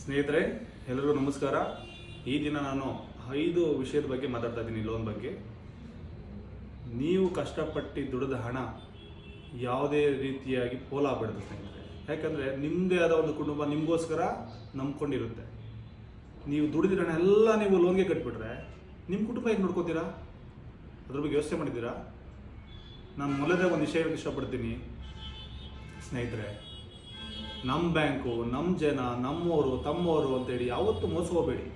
ಸ್ನೇಹಿತರೆ ಎಲ್ಲರಿಗೂ ನಮಸ್ಕಾರ. ಈ ದಿನ ನಾನು ಐದು ವಿಷಯದ ಬಗ್ಗೆ ಮಾತಾಡ್ತಾ ಇದ್ದೀನಿ, ಲೋನ್ ಬಗ್ಗೆ. ನೀವು ಕಷ್ಟಪಟ್ಟು ದುಡಿದ ಹಣ ಯಾವುದೇ ರೀತಿಯಾಗಿ ಪೋಲಾಗಬಾರ್ದು ಸ್ನೇಹಿತರೆ. ಯಾಕಂದರೆ ನಿಮ್ಮದೇ ಆದ ಒಂದು ಕುಟುಂಬ ನಿಮಗೋಸ್ಕರ ನಂಬ್ಕೊಂಡಿರುತ್ತೆ. ನೀವು ದುಡಿದಿರೋ ಹಣ ಎಲ್ಲ ನೀವು ಲೋನ್ಗೆ ಕಟ್ಬಿಟ್ರೆ ನಿಮ್ಮ ಕುಟುಂಬ ಹೇಗೆ ನೋಡ್ಕೋತೀರಾ? ಅದ್ರ ಬಗ್ಗೆ ಯೋಚನೆ ಮಾಡಿದ್ದೀರಾ? ನಾನು ಮೊದಲೇ ಒಂದು ವಿಷಯ ಇಷ್ಟಪಡ್ತೀನಿ. ಸ್ನೇಹಿತರೆ ನಮ್ಮ ಬ್ಯಾಂಕು ನಮ್ಮ ಜನ ನಮ್ಮವರು ತಮ್ಮವರು ಅಂತೇಳಿ ಯಾವತ್ತೂ ಮೋಸ್ಕೋಬೇಡಿ.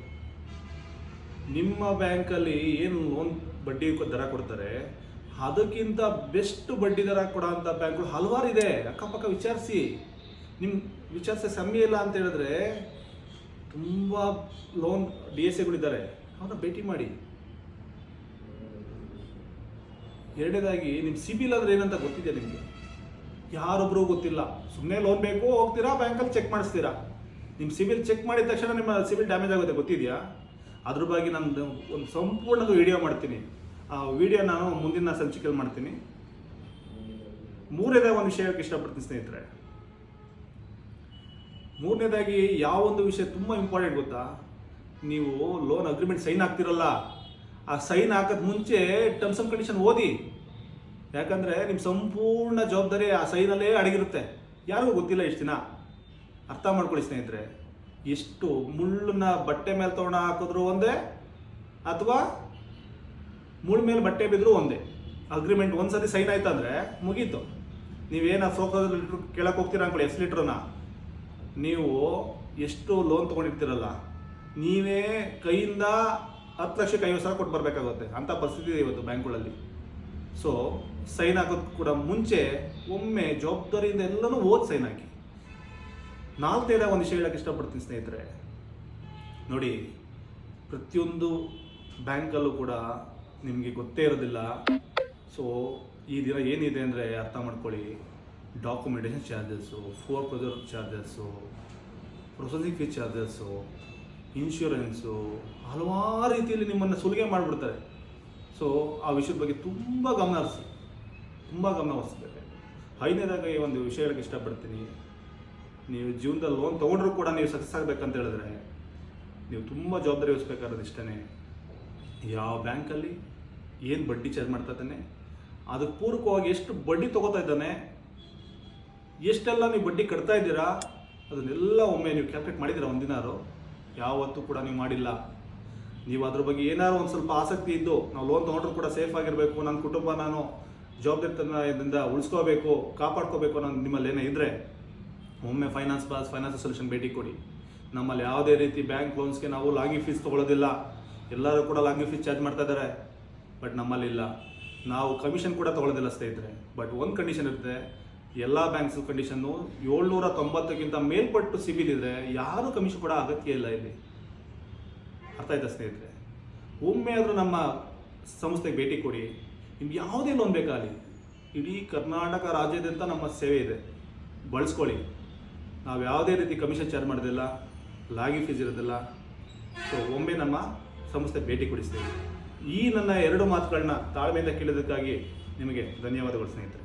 ನಿಮ್ಮ ಬ್ಯಾಂಕಲ್ಲಿ ಏನು ಲೋನ್ ಬಡ್ಡಿ ದರ ಕೊಡ್ತಾರೆ, ಅದಕ್ಕಿಂತ ಬೆಸ್ಟ್ ಬಡ್ಡಿ ದರ ಕೊಡೋಂಥ ಬ್ಯಾಂಕ್ಗಳು ಹಲವಾರು ಇದೆ. ಅಕ್ಕಪಕ್ಕ ವಿಚಾರಿಸಿ. ನಿಮ್ಮ ವಿಚಾರಿಸಿ ಸಮಯ ಇಲ್ಲ ಅಂತ ಹೇಳಿದ್ರೆ ತುಂಬ ಲೋನ್ ಡಿ ಎಸ್ ಎಗಳಿದ್ದಾರೆ. ಅವ್ರನ್ನ ಭೇಟಿ ಮಾಡಿ. ಎರಡನೇದಾಗಿ ನಿಮ್ಮ ಸಿಬಿಲ್ ಅಂದ್ರೆ ಏನಂತ ಗೊತ್ತಿದೆ ನಿಮಗೆ? ಯಾರೊಬ್ರು ಗೊತ್ತಿಲ್ಲ. ಸುಮ್ಮನೆ ಲೋನ್ ಬೇಕು, ಹೋಗ್ತೀರಾ? ಬ್ಯಾಂಕಲ್ಲಿ ಚೆಕ್ ಮಾಡಿಸ್ತೀರಾ? ನಿಮ್ಮ ಸಿಬಿಲ್ ಚೆಕ್ ಮಾಡಿದ ತಕ್ಷಣ ನಿಮ್ಮ ಸಿಬಿಲ್ ಡ್ಯಾಮೇಜ್ ಆಗುತ್ತೆ, ಗೊತ್ತಿದೆಯಾ? ಅದ್ರ ಬಗ್ಗೆ ನಾನು ಒಂದು ಸಂಪೂರ್ಣ ವಿಡಿಯೋ ಮಾಡ್ತೀನಿ. ಆ ವಿಡಿಯೋ ನಾನು ಮುಂದಿನ ಸಂಚಿಕೆಯಲ್ಲಿ ಮಾಡ್ತೀನಿ. ಮೂರನೇದಾಗಿ ಒಂದು ವಿಷಯಕ್ಕೆ ಇಷ್ಟಪಡ್ತೀನಿ ಸ್ನೇಹಿತರೆ. ಮೂರನೇದಾಗಿ ಯಾವ ಒಂದು ವಿಷಯ ತುಂಬ ಇಂಪಾರ್ಟೆಂಟ್ ಗೊತ್ತಾ? ನೀವು ಲೋನ್ ಅಗ್ರಿಮೆಂಟ್ ಸೈನ್ ಆಗ್ತಿರಲ್ಲ. ಆ ಸೈನ್ ಹಾಕೋದ್ ಮುಂಚೆ ಟರ್ಮ್ಸ್ ಆ್ಯಂಡ್ ಕಂಡೀಷನ್ ಓದಿ. ಯಾಕಂದರೆ ನಿಮ್ಮ ಸಂಪೂರ್ಣ ಜವಾಬ್ದಾರಿ ಆ ಸೈನಲ್ಲೇ ಅಡಗಿರುತ್ತೆ. ಯಾರಿಗೂ ಗೊತ್ತಿಲ್ಲ ಇಷ್ಟು ದಿನ. ಅರ್ಥ ಮಾಡ್ಕೊಳ್ಳಿ ಸ್ನೇಹಿತರೆ, ಎಷ್ಟು ಮುಳ್ಳನ್ನ ಬಟ್ಟೆ ಮೇಲೆ ತೊಗೊಂಡು ಹಾಕಿದ್ರು ಒಂದೇ ಅಥವಾ ಮುಳ್ಳ ಮೇಲೆ ಬಟ್ಟೆ ಬಿದ್ದರೂ ಒಂದೇ? ಅಗ್ರಿಮೆಂಟ್ ಒಂದ್ಸತಿ ಸೈನ್ ಆಯ್ತು ಅಂದರೆ ಮುಗೀತು. ನೀವೇನ ಸೋಕದ ಲೀಟ್ರ್ ಕೇಳಕ್ಕೆ ಹೋಗ್ತೀರಾ ಅನ್ಕೊಳ್ಳಿ, ಎಸ್ ಲೀಟ್ರನ್ನ ನೀವು ಎಷ್ಟು ಲೋನ್ ತೊಗೊಂಡಿರ್ತೀರಲ್ಲ, ನೀವೇ ಕೈಯಿಂದ ಹತ್ತು ಲಕ್ಷಕ್ಕೆ ಐವತ್ತು ಸಾವಿರ ಕೊಟ್ಟು ಬರಬೇಕಾಗುತ್ತೆ. ಅಂಥ ಪರಿಸ್ಥಿತಿ ಇದೆ ಇವತ್ತು ಬ್ಯಾಂಕ್ಗಳಲ್ಲಿ. ಸೊ ಸೈನ್ ಹಾಕೋದು ಕೂಡ ಮುಂಚೆ ಒಮ್ಮೆ ಜವಾಬ್ದಾರಿಯಿಂದ ಎಲ್ಲನೂ ಓದಿ ಸೈನ್ ಹಾಕಿ. ನಾಲ್ಕನೇದ ಒಂದು ವಿಷಯ ಹೇಳಕ್ಕೆ ಇಷ್ಟಪಡ್ತೀನಿ ಸ್ನೇಹಿತರೆ. ನೋಡಿ, ಪ್ರತಿಯೊಂದು ಬ್ಯಾಂಕಲ್ಲೂ ಕೂಡ ನಿಮಗೆ ಗೊತ್ತೇ ಇರೋದಿಲ್ಲ. ಸೊ ಈ ದಿನ ಏನಿದೆ ಅಂದರೆ ಅರ್ಥ ಮಾಡ್ಕೊಳ್ಳಿ. Documentation charges for ಪ್ರೊಸರ್ charges processing fees charges insurance ಹಲವಾರು ರೀತಿಯಲ್ಲಿ ನಿಮ್ಮನ್ನು ಸುಲಿಗೆ ಮಾಡಿಬಿಡ್ತಾರೆ. ಸೊ ಆ ವಿಷಯದ ಬಗ್ಗೆ ತುಂಬ ಗಮನ ಹರಿಸಿ. ತುಂಬ ಗಮನ ಹರಿಸ್ಬೇಕು. ಐದನೇದಾಗ ಈ ಒಂದು ವಿಷಯ ಹೇಳಕ್ಕೆ ಇಷ್ಟಪಡ್ತೀನಿ. ನೀವು ಜೀವನದಲ್ಲಿ ಲೋನ್ ತೊಗೊಂಡ್ರು ಕೂಡ ನೀವು ಸಕ್ಸಸ್ ಆಗಬೇಕಂತ ಹೇಳಿದ್ರೆ, ನೀವು ತುಂಬ ಜವಾಬ್ದಾರಿ ವಹಿಸ್ಬೇಕಾದ್ರೆ ಇಷ್ಟನೇ. ಯಾವ ಬ್ಯಾಂಕಲ್ಲಿ ಏನು ಬಡ್ಡಿ ಚಾರ್ಜ್ ಮಾಡ್ತಾ ಇದ್ದಾನೆ, ಅದಕ್ಕೆ ಪೂರಕವಾಗಿ ಎಷ್ಟು ಬಡ್ಡಿ ತೊಗೋತಾ ಇದ್ದಾನೆ, ಎಷ್ಟೆಲ್ಲ ನೀವು ಬಡ್ಡಿ ಕಟ್ತಾ ಇದ್ದೀರಾ, ಅದನ್ನೆಲ್ಲ ಒಮ್ಮೆ ನೀವು ಕ್ಯಾಲ್ಕುಲೇಟ್ ಮಾಡಿದ್ದೀರಾ ಒಂದಿನಾರು. ಯಾವತ್ತೂ ಕೂಡ ನೀವು ಮಾಡಿಲ್ಲ. ನೀವು ಅದ್ರ ಬಗ್ಗೆ ಏನಾದ್ರು ಒಂದು ಸ್ವಲ್ಪ ಆಸಕ್ತಿ ಇದ್ದು ನಾವು ಲೋನ್ ತೊಗೊಂಡ್ರು ಕೂಡ ಸೇಫ್ ಆಗಿರಬೇಕು ನನ್ನ ಕುಟುಂಬ ನಾನು ಜವಾಬ್ದಾರಿತನದಿಂದ ಉಳಿಸ್ಕೋಬೇಕು, ಕಾಪಾಡ್ಕೋಬೇಕು ಅನ್ನೋ ನಿಮ್ಮಲ್ಲಿ ಏನೇ ಇದ್ದರೆ ಒಮ್ಮೆ ಫೈನಾನ್ಸ್ ಪಾಸ್ ಫೈನಾನ್ಸ್ ಸೊಲ್ಯೂಷನ್ ಭೇಟಿ ಕೊಡಿ. ನಮ್ಮಲ್ಲಿ ಯಾವುದೇ ರೀತಿ ಬ್ಯಾಂಕ್ ಲೋನ್ಸ್ಗೆ ನಾವು ಲಾಗಿ ಫೀಸ್ ತೊಗೊಳ್ಳೋದಿಲ್ಲ ಎಲ್ಲರೂ ಕೂಡ ಲಾಗಿ ಫೀಸ್ ಚಾರ್ಜ್ ಮಾಡ್ತಾ ಇದ್ದಾರೆ. ಬಟ್ ನಮ್ಮಲ್ಲಿ ಇಲ್ಲ. ನಾವು ಕಮಿಷನ್ ಕೂಡ ತೊಗೊಳ್ಳೋದಿಲ್ಲ ಸ್ನೇಹಿತರೆ. ಬಟ್ ಒಂದು ಕಂಡೀಷನ್ ಇರುತ್ತೆ. ಎಲ್ಲ ಬ್ಯಾಂಕ್ಸ್ ಕಂಡೀಷನ್ನು ಏಳ್ನೂರ ತೊಂಬತ್ತಕ್ಕಿಂತ ಮೇಲ್ಪಟ್ಟು ಸಿಬಿಲ್ ಇದ್ರೆ ಯಾರೂ ಕಮಿಷನ್ ಕೂಡ ಅಗತ್ಯ ಇಲ್ಲ ಇಲ್ಲಿ. ಅರ್ಥ ಆಯ್ತಾ ಸ್ನೇಹಿತರೆ? ಒಮ್ಮೆ ಆದರೂ ನಮ್ಮ ಸಂಸ್ಥೆಗೆ ಭೇಟಿ ಕೊಡಿ. ನಿಮ್ಗೆ ಯಾವುದೇ ಲೋನ್ ಬೇಕಾಗಲಿ. ಇಡೀ ಕರ್ನಾಟಕ ರಾಜ್ಯಾದ್ಯಂತ ನಮ್ಮ ಸೇವೆ ಇದೆ. ಬಳಸ್ಕೊಳ್ಳಿ. ನಾವು ಯಾವುದೇ ರೀತಿ ಕಮಿಷನ್ ಚಾರ್ಜ್ ಮಾಡೋದಿಲ್ಲ, ಲಾಗಿ ಫೀಸ್ ಇರೋದಿಲ್ಲ. ಸೊ ಒಮ್ಮೆ ನಮ್ಮ ಸಂಸ್ಥೆ ಭೇಟಿ ಕೊಡಿಸ್ತೇವೆ ಈ ನನ್ನ ಎರಡು ಮಾತುಗಳನ್ನ ತಾಳ್ಮೆಯಿಂದ ಕೇಳಿದ್ದಕ್ಕಾಗಿ ನಿಮಗೆ ಧನ್ಯವಾದಗಳು ಸ್ನೇಹಿತರೆ.